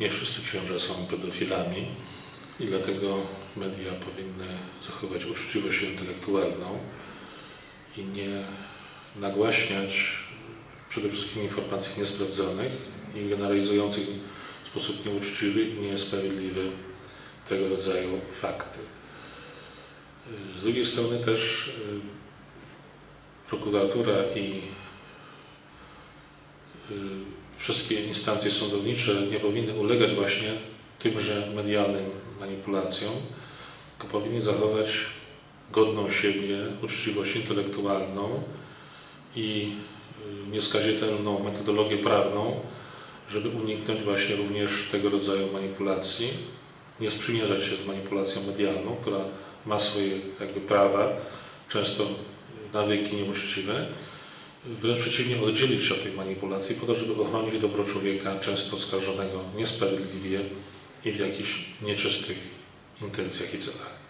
nie wszyscy księża są pedofilami i dlatego media powinny zachować uczciwość intelektualną i nie nagłaśniać przede wszystkim informacji niesprawdzonych i generalizujących w sposób nieuczciwy i niesprawiedliwy tego rodzaju fakty. Z drugiej strony też y, prokuratura i y, wszystkie instancje sądownicze nie powinny ulegać właśnie tymże medialnym manipulacjom, tylko powinni zachować godną siebie uczciwość intelektualną i y, nieskazitelną metodologię prawną, żeby uniknąć właśnie również tego rodzaju manipulacji, nie sprzymierzać się z manipulacją medialną, która ma swoje jakby prawa, często nawyki nieuczciwe, wręcz przeciwnie, oddzielić się od tej manipulacji po to, żeby ochronić dobro człowieka, często oskarżonego niesprawiedliwie i w jakichś nieczystych intencjach i celach.